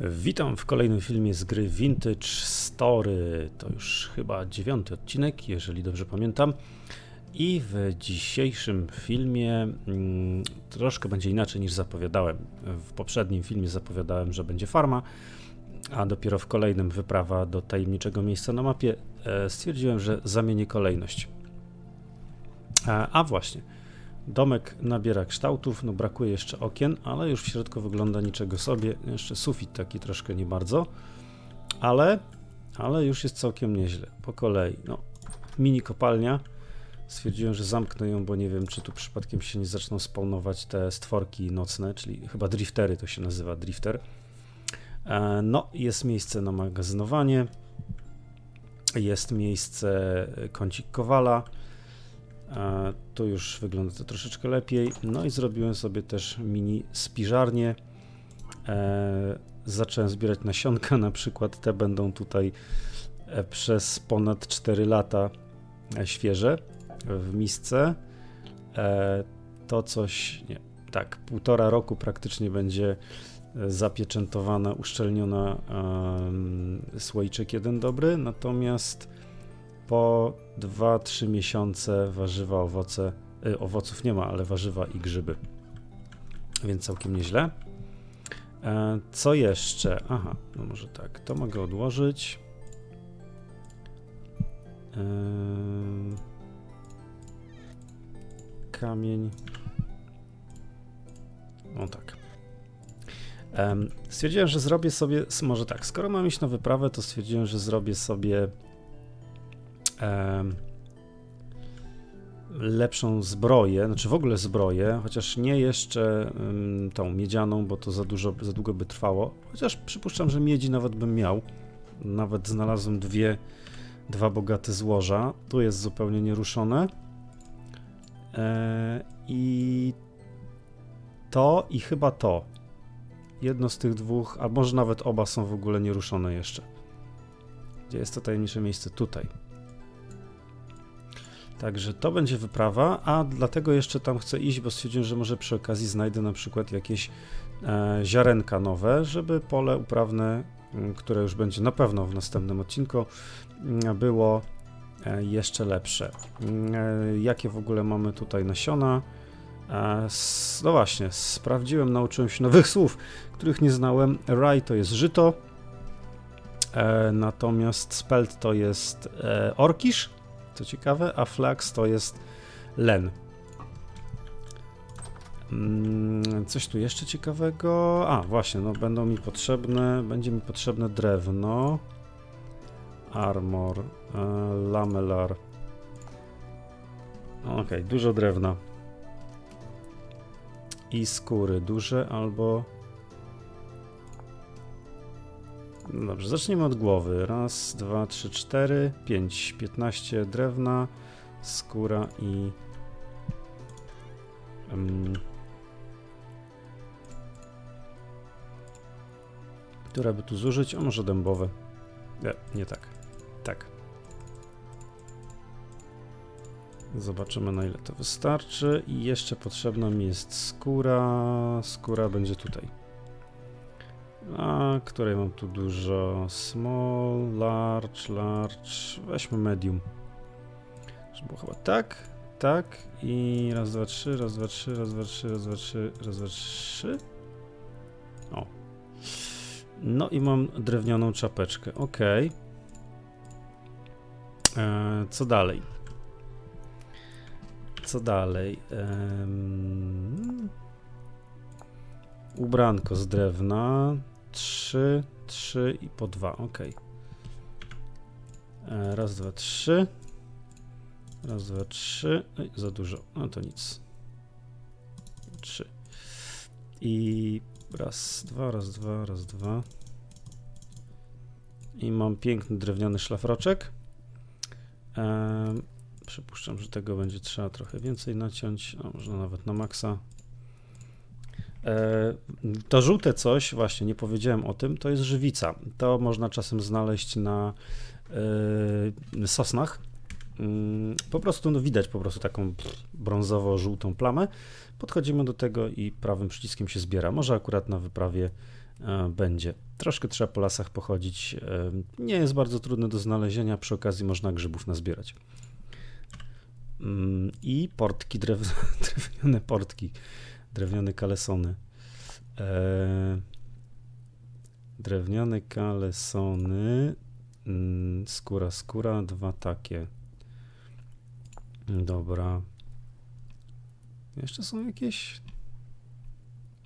Witam w kolejnym filmie z gry Vintage Story. To już chyba dziewiąty odcinek, jeżeli dobrze pamiętam. I w dzisiejszym filmie mm, troszkę będzie inaczej niż zapowiadałem. W poprzednim filmie zapowiadałem, że będzie farma, a dopiero w kolejnym wyprawa do tajemniczego miejsca na mapie. E, stwierdziłem, że zamienię kolejność. A, a właśnie. Domek nabiera kształtów, no brakuje jeszcze okien, ale już w środku wygląda niczego sobie. Jeszcze sufit taki troszkę nie bardzo, ale, ale już jest całkiem nieźle. Po kolei, no, mini kopalnia. Stwierdziłem, że zamknę ją, bo nie wiem, czy tu przypadkiem się nie zaczną spawnować te stworki nocne, czyli chyba driftery to się nazywa, drifter. E, no, jest miejsce na magazynowanie, jest miejsce kącik kowala, tu już wygląda to troszeczkę lepiej. No i zrobiłem sobie też mini spiżarnię. E, zacząłem zbierać nasionka, na przykład te będą tutaj e, przez ponad 4 lata e, świeże w misce. To coś, nie, tak, półtora roku praktycznie będzie zapieczętowana, uszczelniona słoiczek jeden dobry, natomiast po 2-3 miesiące warzywa, owoce, y, owoców nie ma, ale warzywa i grzyby. Więc całkiem nieźle. E, co jeszcze? Aha, no może tak, to mogę odłożyć. E, kamień. No tak. Stwierdziłem, że zrobię sobie, może tak, skoro mam iść na wyprawę, to stwierdziłem, że zrobię sobie lepszą zbroję, znaczy w ogóle zbroję, chociaż nie jeszcze tą miedzianą, bo to za dużo, za długo by trwało. Chociaż przypuszczam, że miedzi nawet bym miał. Nawet znalazłem dwie, dwa bogate złoża. Tu jest zupełnie nieruszone. E, I to i chyba to. Jedno z tych dwóch, a może nawet oba są w ogóle nieruszone jeszcze. Gdzie jest to tajemnicze miejsce? Tutaj. Także to będzie wyprawa, a dlatego jeszcze tam chcę iść, bo stwierdziłem, że może przy okazji znajdę na przykład jakieś e, ziarenka nowe, żeby pole uprawne, które już będzie na pewno w następnym odcinku, było e, jeszcze lepsze. E, jakie w ogóle mamy tutaj nasiona? E, no właśnie, sprawdziłem, nauczyłem się nowych słów, których nie znałem. Rye to jest żyto, natomiast spelt to jest orkisz co ciekawe, a flax to jest len. Mm, coś tu jeszcze ciekawego? A, właśnie, no będą mi potrzebne, będzie mi potrzebne drewno, armor, e, lamelar. Okej, okay, dużo drewna. I skóry duże albo dobrze, zacznijmy od głowy. Raz, dwa, trzy, cztery, pięć, piętnaście drewna, skóra i... Um, które by tu zużyć? O, może dębowe. Nie, nie tak. Tak. Zobaczymy na ile to wystarczy. I jeszcze potrzebna mi jest skóra. Skóra będzie tutaj. A której mam tu dużo? Small, large, large. Weźmy medium. Żeby chyba tak, tak i raz, dwa, trzy, raz, dwa, trzy, raz, dwa, trzy, raz, dwa, trzy, raz, dwa, trzy. O. No i mam drewnianą czapeczkę. Ok. Eee, co dalej? Co dalej? Ubranko z drewna. 3, 3 i po 2, ok. E, raz, dwa, trzy. Raz, dwa, trzy. Oj, za dużo. No to nic. Trzy. I raz, dwa, raz, dwa, raz, dwa. I mam piękny drewniany szlafroczek. E, przypuszczam, że tego będzie trzeba trochę więcej naciąć. No, może nawet na maksa. E, to żółte coś, właśnie nie powiedziałem o tym, to jest żywica. To można czasem znaleźć na e, sosnach. mm, po prostu no, widać po prostu taką brązowo-żółtą plamę. Podchodzimy do tego i prawym przyciskiem się zbiera. Może akurat na wyprawie e, będzie. Troszkę trzeba po lasach pochodzić. Nie jest bardzo trudne do znalezienia. Przy okazji można grzybów nazbierać. Mm, I portki, drew, drewniane portki, drewniane kalesony. E, drewniane kalesony. Mm, skóra, skóra, dwa takie. Dobra. Jeszcze są jakieś?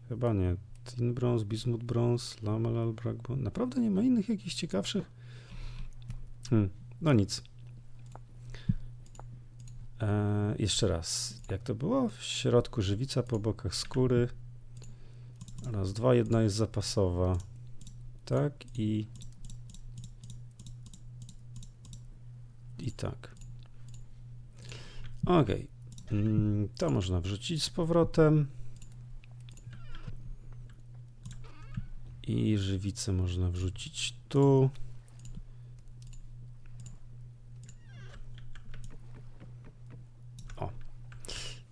Chyba nie. Tin Bronze, Bismuth Bronze, Lamelal, Brackbone. Naprawdę nie ma innych jakichś ciekawszych? Hmm. No nic. Eee, jeszcze raz. Jak to było? W środku żywica, po bokach skóry. Raz, dwa. Jedna jest zapasowa. Tak i... I tak. Ok. Mm, to można wrzucić z powrotem. I żywicę można wrzucić tu. O.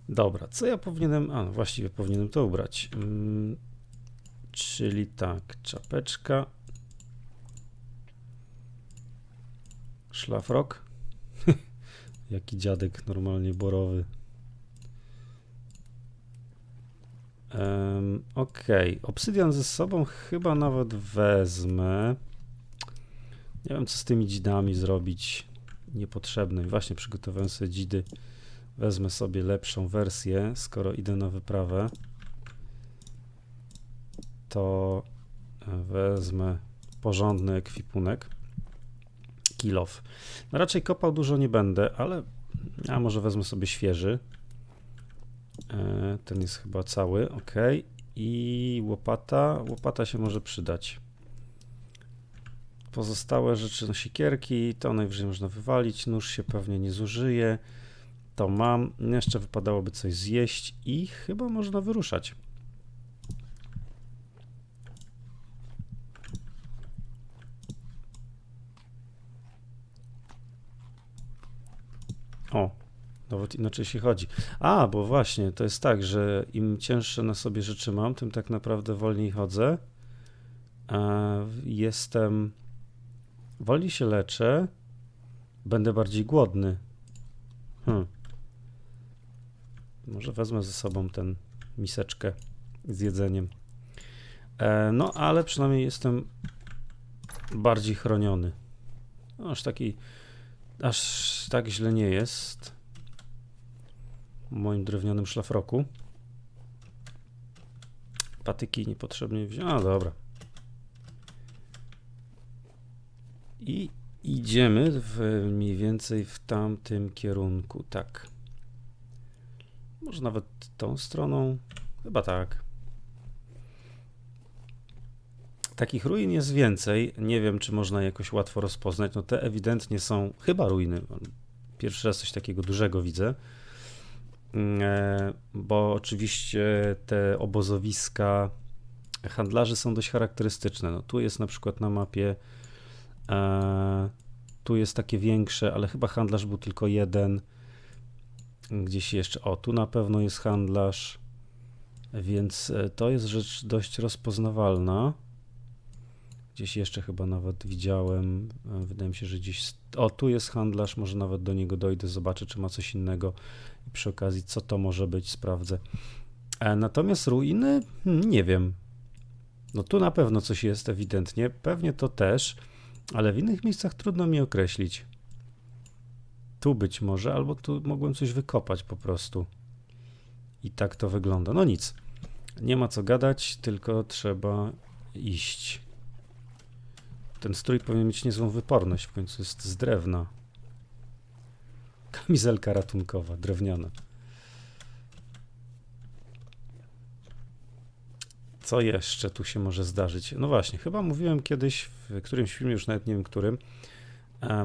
Dobra, co ja powinienem... A, właściwie powinienem to ubrać. Hmm, czyli tak, czapeczka. Szlafrok. Jaki dziadek normalnie borowy. Um, okay. obsydian ze sobą chyba nawet wezmę. Nie wiem, co z tymi dzidami zrobić. Niepotrzebne. Właśnie przygotowałem sobie dzidy. Wezmę sobie lepszą wersję, skoro idę na wyprawę. To wezmę porządny ekwipunek. Kilof. No raczej kopał dużo nie będę, ale a może wezmę sobie świeży. E, ten jest chyba cały, ok. I łopata. Łopata się może przydać. Pozostałe rzeczy, no siekierki, to najwyżej można wywalić. Nóż się pewnie nie zużyje. To mam. Jeszcze wypadałoby coś zjeść i chyba można wyruszać. O, nawet inaczej się chodzi. A, bo właśnie, to jest tak, że im cięższe na sobie rzeczy mam, tym tak naprawdę wolniej chodzę. Jestem. Wolniej się leczę. Będę bardziej głodny. Hmm. Może wezmę ze sobą ten miseczkę z jedzeniem. E, no, ale przynajmniej jestem bardziej chroniony. Aż taki, aż tak źle nie jest w moim drewnianym szlafroku. Patyki niepotrzebnie wziąłem. A, dobra. I idziemy w, mniej więcej w tamtym kierunku, tak. Może nawet tą stroną? Chyba tak. Takich ruin jest więcej. Nie wiem, czy można jakoś łatwo rozpoznać. No te ewidentnie są chyba ruiny. Pierwszy raz coś takiego dużego widzę. Mm, e, bo oczywiście te obozowiska handlarzy są dość charakterystyczne. No, tu jest na przykład na mapie, e, tu jest takie większe, ale chyba handlarz był tylko jeden. Gdzieś jeszcze, o, tu na pewno jest handlarz, więc e, to jest rzecz dość rozpoznawalna. Gdzieś jeszcze chyba nawet widziałem, wydaje mi się, że gdzieś, o, tu jest handlarz, może nawet do niego dojdę, zobaczę, czy ma coś innego i przy okazji, co to może być, sprawdzę. E, natomiast ruiny, hmm, nie wiem. No tu na pewno coś jest ewidentnie, pewnie to też, ale w innych miejscach trudno mi określić. Tu być może, albo tu mogłem coś wykopać po prostu. I tak to wygląda. No nic. Nie ma co gadać, tylko trzeba iść. Ten strój powinien mieć niezłą wyporność, w końcu jest z drewna. Kamizelka ratunkowa, drewniana. Co jeszcze tu się może zdarzyć? No właśnie, chyba mówiłem kiedyś w którymś filmie, już nawet nie wiem którym,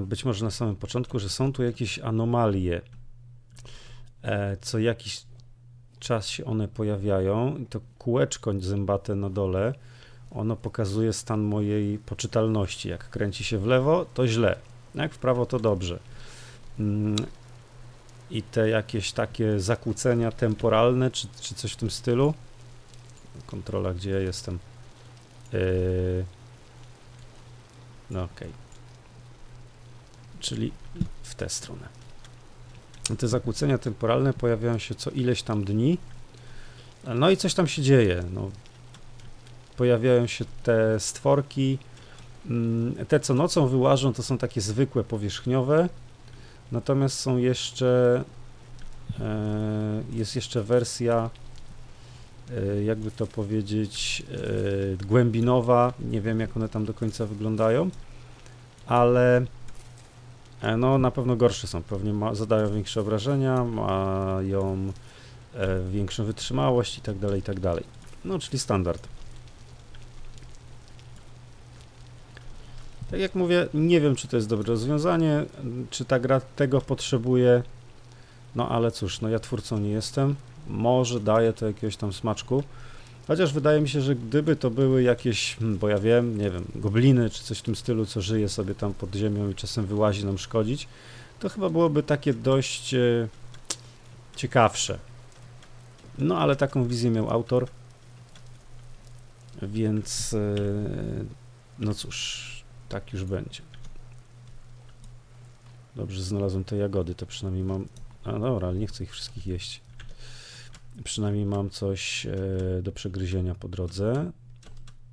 być może na samym początku, że są tu jakieś anomalie. E, co jakiś czas się one pojawiają i to kółeczko zębate na dole, ono pokazuje stan mojej poczytalności. Jak kręci się w lewo, to źle, jak w prawo, to dobrze. Mm, I te jakieś takie zakłócenia temporalne, czy, czy coś w tym stylu. Kontrola, gdzie ja jestem. Yy... No okej. Czyli w tę stronę. Te zakłócenia temporalne pojawiają się co ileś tam dni. No i coś tam się dzieje. No, pojawiają się te stworki. Mm, te, co nocą wyłażą, to są takie zwykłe, powierzchniowe. Natomiast są jeszcze. e, Jest jeszcze wersja, e, jakby to powiedzieć, e, głębinowa. Nie wiem, jak one tam do końca wyglądają, ale no, na pewno gorsze są. Pewnie ma, zadają większe obrażenia, mają e, większą wytrzymałość i tak dalej, i tak dalej. No, czyli standard. Tak jak mówię, nie wiem, czy to jest dobre rozwiązanie, czy ta gra tego potrzebuje. No ale cóż, no ja twórcą nie jestem. Może daje to jakiegoś tam smaczku. Chociaż wydaje mi się, że gdyby to były jakieś, hmm, bo ja wiem, nie wiem, gobliny czy coś w tym stylu, co żyje sobie tam pod ziemią i czasem wyłazi nam szkodzić, to chyba byłoby takie dość e, ciekawsze. No ale taką wizję miał autor, więc e, no cóż, tak już będzie. Dobrze, znalazłem te jagody, to przynajmniej mam... A dobra, ale nie chcę ich wszystkich jeść. Przynajmniej mam coś e, do przegryzienia po drodze.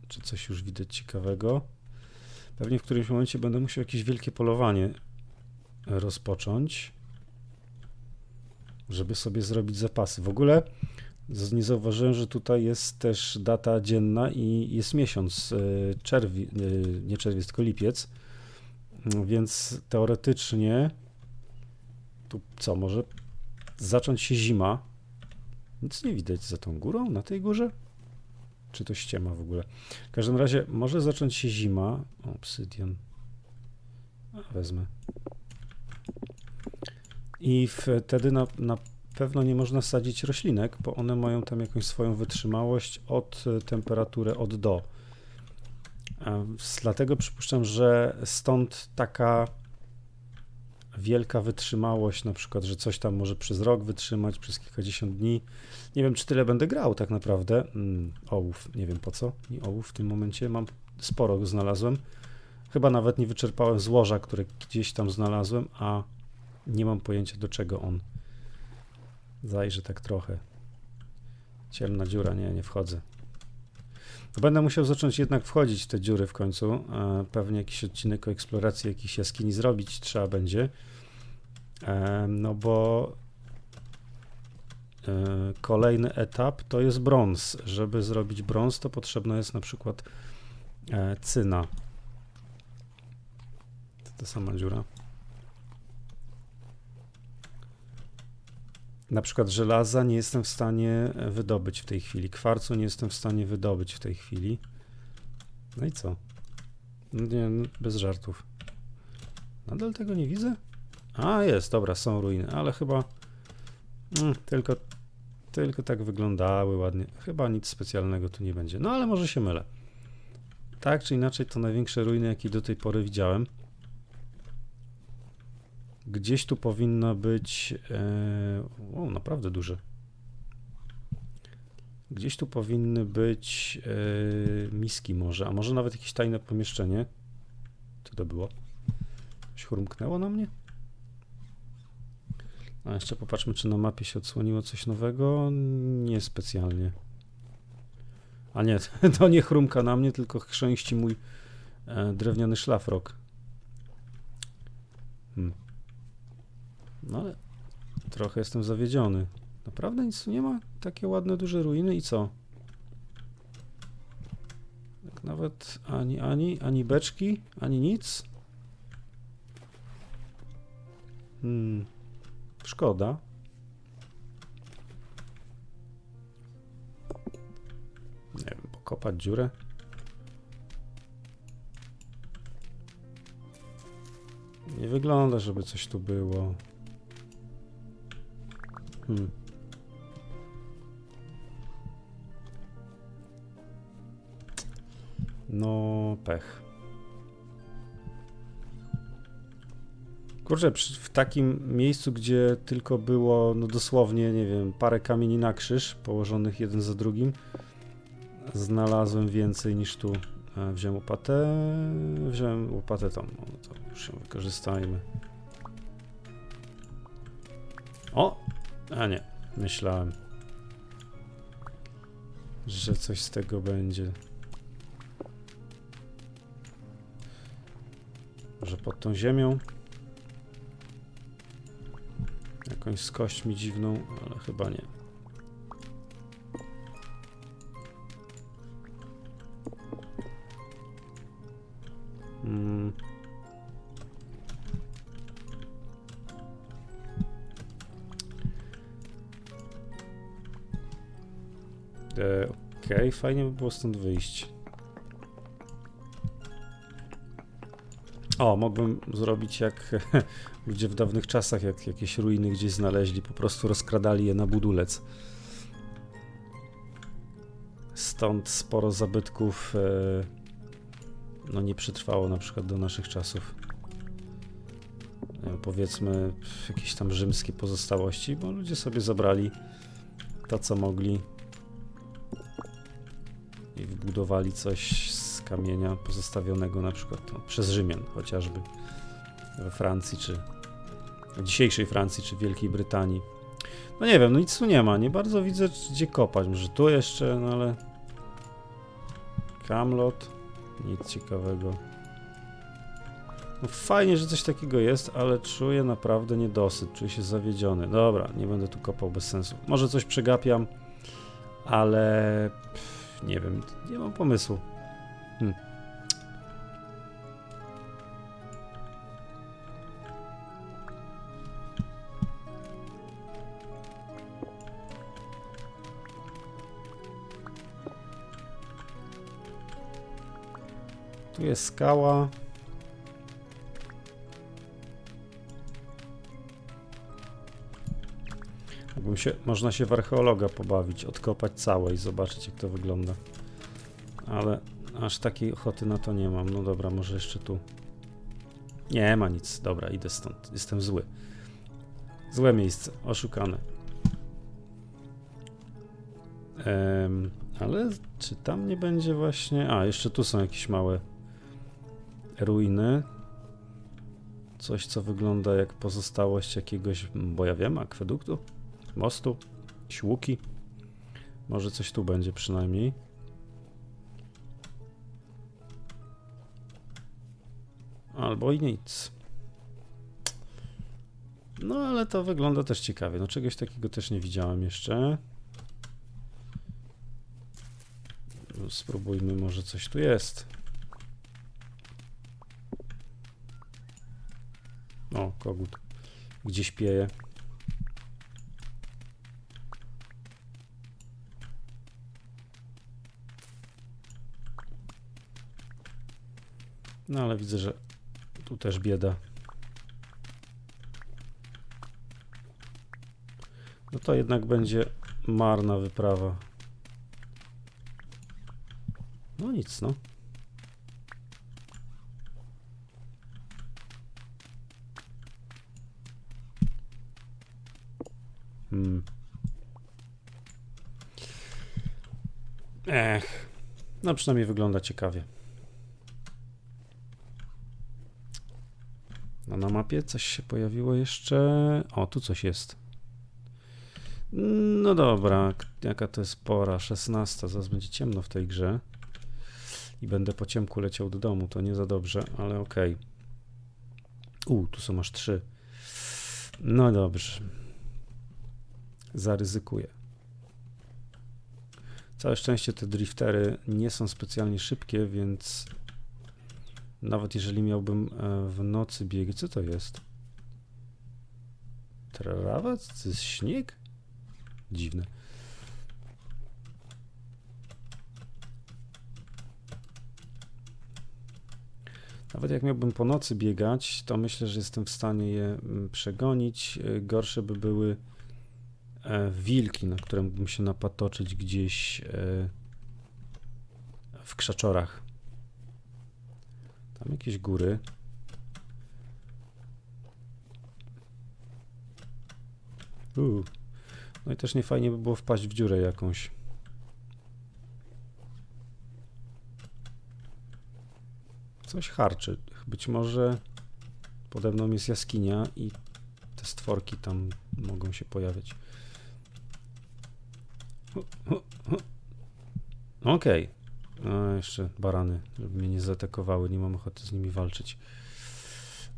Czy coś już widać ciekawego? Pewnie w którymś momencie będę musiał jakieś wielkie polowanie rozpocząć, żeby sobie zrobić zapasy. W ogóle nie zauważyłem, że tutaj jest też data dzienna i jest miesiąc, e, czerwi, e, nie czerwiec, tylko lipiec, więc teoretycznie tu co, może zacząć się zima? Nic nie widać za tą górą, na tej górze? Czy to ściema w ogóle? W każdym razie może zacząć się zima. Obsydian. Wezmę. I wtedy na, na pewno nie można sadzić roślinek, bo one mają tam jakąś swoją wytrzymałość od e, temperatury od do. E, Dlatego przypuszczam, że stąd taka wielka wytrzymałość, na przykład, że coś tam może przez rok wytrzymać, przez kilkadziesiąt dni. Nie wiem, czy tyle będę grał tak naprawdę. Mm, ołów, nie wiem po co mi ołów w tym momencie. Mam sporo znalazłem. Chyba nawet nie wyczerpałem złoża, które gdzieś tam znalazłem, a nie mam pojęcia do czego on. Zajrzę tak trochę. Ciemna dziura, nie, nie wchodzę. Będę musiał zacząć jednak wchodzić w te dziury w końcu. Pewnie jakiś odcinek o eksploracji jakichś jaskini zrobić trzeba będzie. E, No bo e, kolejny etap to jest brąz. Żeby zrobić brąz, to potrzebna jest na przykład e, cyna. To ta sama dziura. Na przykład żelaza nie jestem w stanie e, wydobyć w tej chwili. Kwarcu nie jestem w stanie wydobyć w tej chwili. No i co? No Nie, no, bez żartów. Nadal tego nie widzę? A, jest, dobra, są ruiny, ale chyba mm, tylko, tylko tak wyglądały ładnie. Chyba nic specjalnego tu nie będzie. No ale może się mylę. Tak czy inaczej, to największe ruiny, jakie do tej pory widziałem. Gdzieś tu powinno być. E, o, naprawdę duże. Gdzieś tu powinny być e, miski, może, a może nawet jakieś tajne pomieszczenie. Co to było? Coś chrumknęło na mnie? A jeszcze popatrzmy, czy na mapie się odsłoniło coś nowego. Nie specjalnie. A nie, to nie chrumka na mnie, tylko chrzęści mój e, drewniany szlafrok. Hmm. No ale trochę jestem zawiedziony. Naprawdę nic tu nie ma? Takie ładne, duże ruiny i co? Tak nawet ani, ani, ani beczki, ani nic? Hmm. Szkoda. Nie wiem, pokopać dziurę? Nie wygląda, żeby coś tu było. Hmm. No, pech. Kurczę, w takim miejscu, gdzie tylko było no dosłownie, nie wiem, parę kamieni na krzyż położonych jeden za drugim, znalazłem więcej niż tu. E, wziąłem łopatę, wziąłem łopatę tą, no to już ją wykorzystajmy. O! A nie, myślałem, że coś z tego będzie. Może pod tą ziemią? Jakąś z kośćmi dziwną, ale chyba nie. Okej, fajnie by było stąd wyjść. O, mógłbym zrobić jak ludzie w dawnych czasach, jak jakieś ruiny gdzieś znaleźli, po prostu rozkradali je na budulec. Stąd sporo zabytków e, no nie przetrwało na przykład do naszych czasów. Wiem, powiedzmy jakieś tam rzymskie pozostałości, bo ludzie sobie zabrali to, co mogli i wybudowali coś z kamienia pozostawionego na przykład no, przez Rzymian chociażby we Francji, czy w dzisiejszej Francji, czy Wielkiej Brytanii. No nie wiem, no nic tu nie ma, nie bardzo widzę gdzie kopać, może tu jeszcze, no ale Camlot, nic ciekawego. No fajnie, że coś takiego jest, ale czuję naprawdę niedosyt, czuję się zawiedziony. Dobra, nie będę tu kopał bez sensu. Może coś przegapiam, ale nie wiem, nie mam pomysłu. Hm. Tu jest skała. Mógłbym się, można się w archeologa pobawić, odkopać całe i zobaczyć jak to wygląda. Ale aż takiej ochoty na to nie mam. No dobra, może jeszcze tu. Nie ma nic. Dobra, idę stąd. Jestem zły. Złe miejsce. Oszukane. Ale czy tam nie będzie właśnie... A, jeszcze tu są jakieś małe ruiny. Coś, co wygląda jak pozostałość jakiegoś, bo ja wiem, akweduktu, mostu, śłuki. Może coś tu będzie przynajmniej. Albo i nic. No, ale to wygląda też ciekawie. No, czegoś takiego też nie widziałem jeszcze. Spróbujmy, może coś tu jest. O, kogut. Gdzieś pieje. No ale widzę, że tu też bieda. No to jednak będzie marna wyprawa. No nic, no. Hmm. Ech. No przynajmniej wygląda ciekawie. No na mapie coś się pojawiło jeszcze. O, tu coś jest. No dobra, jaka to jest pora? 16. Zaraz będzie ciemno w tej grze. I będę po ciemku leciał do domu. To nie za dobrze, ale okej. Okay. U, tu są aż trzy. No dobrze zaryzykuję. Całe szczęście te driftery nie są specjalnie szybkie, więc nawet jeżeli miałbym e, w nocy biegać, co to jest? Trawa? To jest śnieg? Dziwne. Nawet jak miałbym po nocy biegać, to myślę, że jestem w stanie je mm, przegonić. E, gorsze by były E, wilki, na które mógłbym się napatoczyć gdzieś w krzaczorach. Tam jakieś góry. Uu. No i też nie fajnie by było wpaść w dziurę jakąś. Coś harczy. Być może pode mną jest jaskinia i te stworki tam mogą się pojawiać. Okej. Okay. Jeszcze barany, żeby mnie nie zaatakowały, nie mam ochoty z nimi walczyć.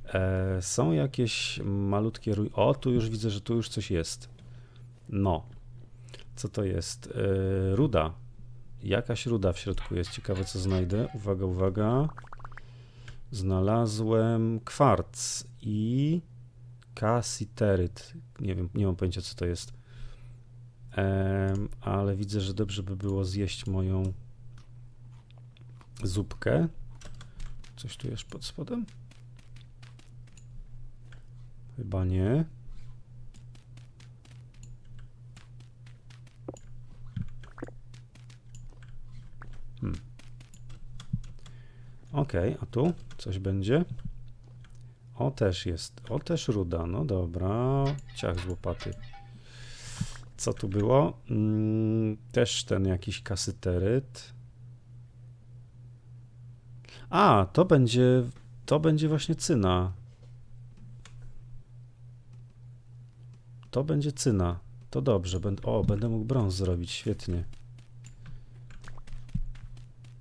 E, są jakieś malutkie ruiny. O, tu już widzę, że tu już coś jest. No. Co to jest? E, ruda. Jakaś ruda w środku jest. Ciekawe, co znajdę. Uwaga, uwaga. Znalazłem kwarc i kasiteryt. Nie wiem, nie mam pojęcia, co to jest. E, ale widzę, że dobrze by było zjeść moją zupkę. Coś tu jest pod spodem? Chyba nie. Hmm. A tu coś będzie? O, też jest. O, też ruda. No dobra. Ciach z łopaty. Co tu było? Mm, też ten jakiś kasyteryt. A, to będzie, to będzie właśnie cyna. To będzie cyna. To dobrze. O, będę mógł brąz zrobić. Świetnie.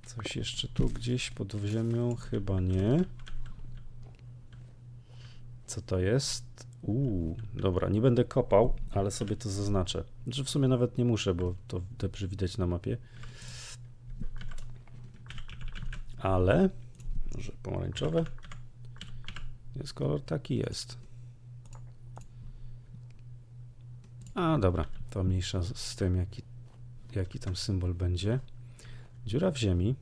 Coś jeszcze tu gdzieś pod ziemią? Chyba nie. Co to jest? Uuu, dobra, nie będę kopał, ale sobie to zaznaczę. Znaczy w sumie nawet nie muszę, bo to dobrze widać na mapie. Ale, może pomarańczowe? Jest kolor taki, jest. A, dobra, to mniejsza z tym, jaki, jaki tam symbol będzie. Dziura w ziemi.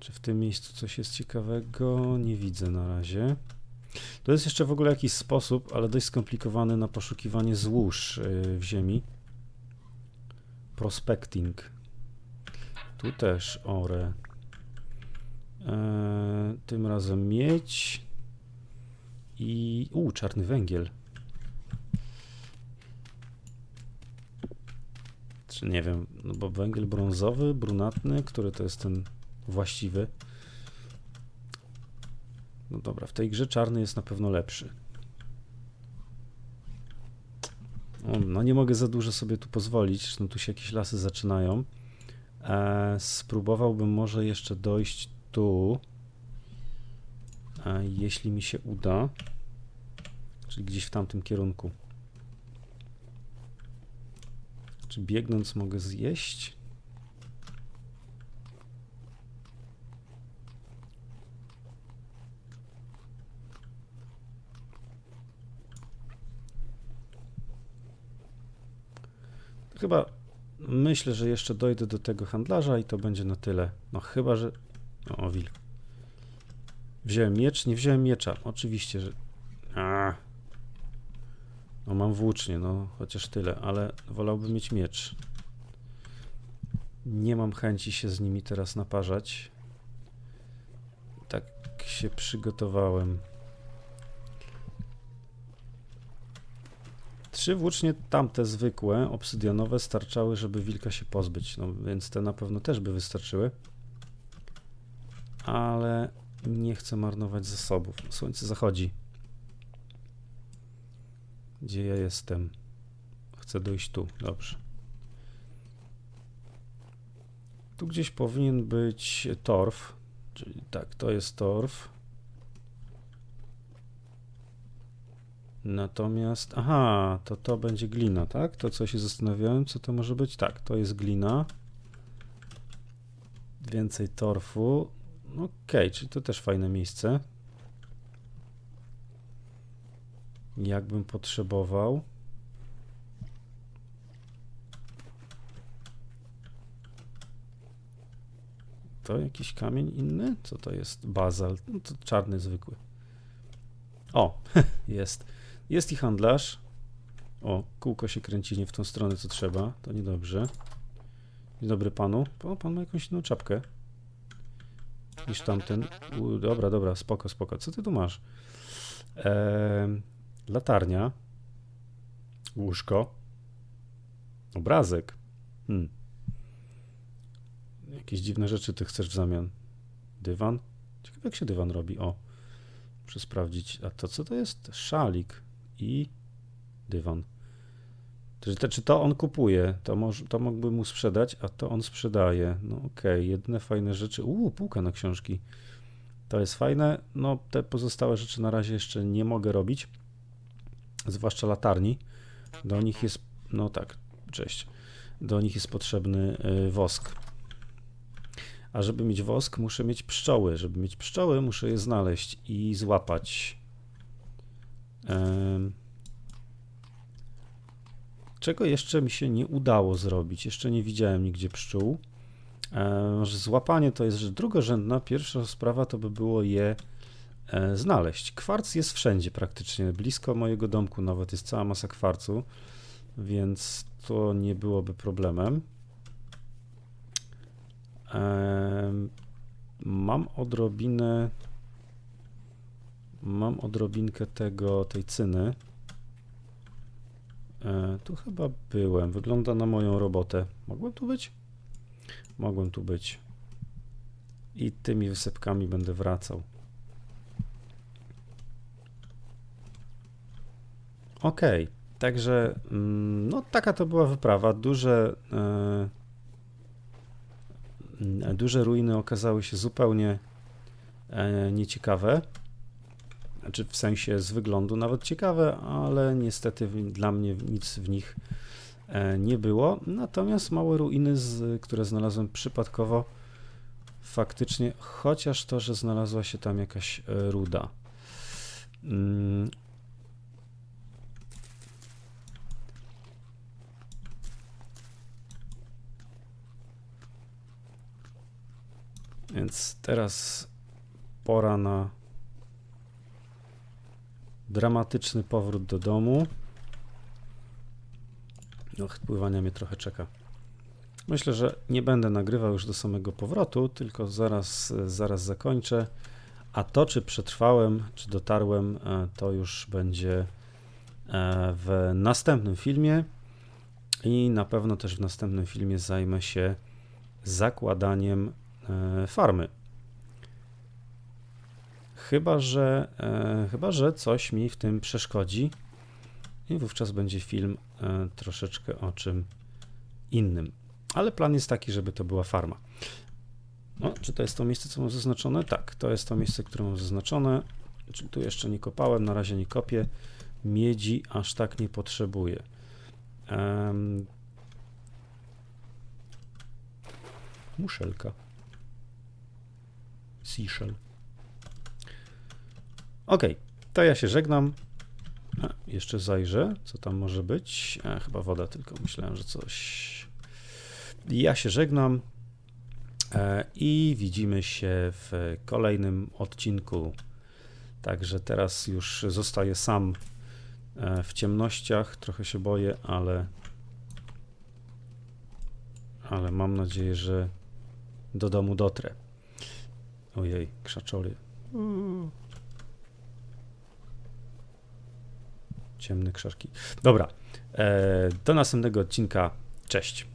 Czy w tym miejscu coś jest ciekawego? Nie widzę na razie. To jest jeszcze w ogóle jakiś sposób, ale dość skomplikowany na poszukiwanie złóż y, w ziemi. Prospecting. Tu też ore. E, tym razem miedź i... U, czarny węgiel. Czy nie wiem, no bo węgiel brązowy, brunatny, który to jest ten właściwy. No dobra, w tej grze czarny jest na pewno lepszy. O, no nie mogę za dużo sobie tu pozwolić, zresztą tu się jakieś lasy zaczynają. E, spróbowałbym może jeszcze dojść tu, jeśli mi się uda, czyli gdzieś w tamtym kierunku. Czy biegnąc mogę zjeść? Chyba myślę, że jeszcze dojdę do tego handlarza i to będzie na tyle. No chyba, że... O, wilk. Wziąłem miecz? Nie wziąłem miecza. Oczywiście, że... A. No mam włócznie, no chociaż tyle, ale wolałbym mieć miecz. Nie mam chęci się z nimi teraz naparzać. Tak się przygotowałem. Trzy włócznie tamte zwykłe, obsydianowe starczały, żeby wilka się pozbyć, no więc te na pewno też by wystarczyły. Ale nie chcę marnować zasobów. Słońce zachodzi. Gdzie ja jestem? Chcę dojść tu. Dobrze. Tu gdzieś powinien być torf. Czyli tak, to jest torf. Natomiast, aha, to to będzie glina, tak? To co się zastanawiałem, co to może być? Tak, to jest glina. Więcej torfu. Okej, okay, czyli to też fajne miejsce. Jakbym potrzebował. To jakiś kamień inny? Co to jest? Bazalt. No to czarny zwykły. O, jest. Jest i handlarz. O, kółko się kręci nie w tą stronę, co trzeba. To niedobrze. Dzień dobry panu. O, pan ma jakąś inną czapkę niż tamten. U, dobra, dobra, spoko, spoko. Co ty tu masz? Latarnia. Łóżko. Obrazek. Hmm. Jakieś dziwne rzeczy ty chcesz w zamian. Dywan? Ciekawe jak się dywan robi. O, muszę sprawdzić. A to co to jest? Szalik i dywan. Czy, to- czy to on kupuje? To, może, to mógłby mu sprzedać, a to on sprzedaje. No okej, jedyne fajne rzeczy. Uuu, półka na książki. To jest fajne. No te pozostałe rzeczy na razie jeszcze nie mogę robić. Zwłaszcza latarni. Do nich jest, no tak, cześć. Do nich jest potrzebny y, wosk. A żeby mieć wosk, muszę mieć pszczoły. Żeby mieć pszczoły, muszę je znaleźć i złapać. Em, Czego jeszcze mi się nie udało zrobić? Jeszcze nie widziałem nigdzie pszczół. E, złapanie to jest rzecz drugorzędna. Pierwsza sprawa to by było je e, znaleźć. Kwarc jest wszędzie praktycznie. Blisko mojego domku nawet jest cała masa kwarcu, więc to nie byłoby problemem. Em, Mam odrobinę. Mam odrobinkę tego, tej cyny. E, Tu chyba byłem. Wygląda na moją robotę. Mogłem tu być? Mogłem tu być. I tymi wysepkami będę wracał. Okej, także mm, no taka to była wyprawa. Duże, e, duże ruiny okazały się zupełnie e, nieciekawe. Znaczy w sensie z wyglądu nawet ciekawe, ale niestety dla mnie nic w nich e, nie było. Natomiast małe ruiny, które znalazłem przypadkowo, faktycznie, chociaż to, że znalazła się tam jakaś e, ruda. Mm. Więc teraz pora na dramatyczny powrót do domu. Och, pływania mnie trochę czeka. Myślę, że nie będę nagrywał już do samego powrotu, tylko zaraz, zaraz zakończę. A to, czy przetrwałem, czy dotarłem, e, to już będzie e, w następnym filmie. I na pewno też w następnym filmie zajmę się zakładaniem e, farmy. Chyba, że, e, chyba, że coś mi w tym przeszkodzi. I wówczas będzie film e, troszeczkę o czym innym. Ale plan jest taki, żeby to była farma. No, czy to jest to miejsce, co mam zaznaczone? Tak, to jest to miejsce, które mam zaznaczone. Czyli tu jeszcze nie kopałem, na razie nie kopię. Miedzi aż tak nie potrzebuję. Em, muszelka. Seashell. Ok, to ja się żegnam. A, jeszcze zajrzę, co tam może być. A, chyba woda, tylko myślałem, że coś. Ja się żegnam e, i widzimy się w kolejnym odcinku. Także teraz już zostaję sam e, w ciemnościach. Trochę się boję, ale. Ale mam nadzieję, że do domu dotrę. Ojej, krzaczory. Ciemne krzaki. Dobra, e, do następnego odcinka. Cześć.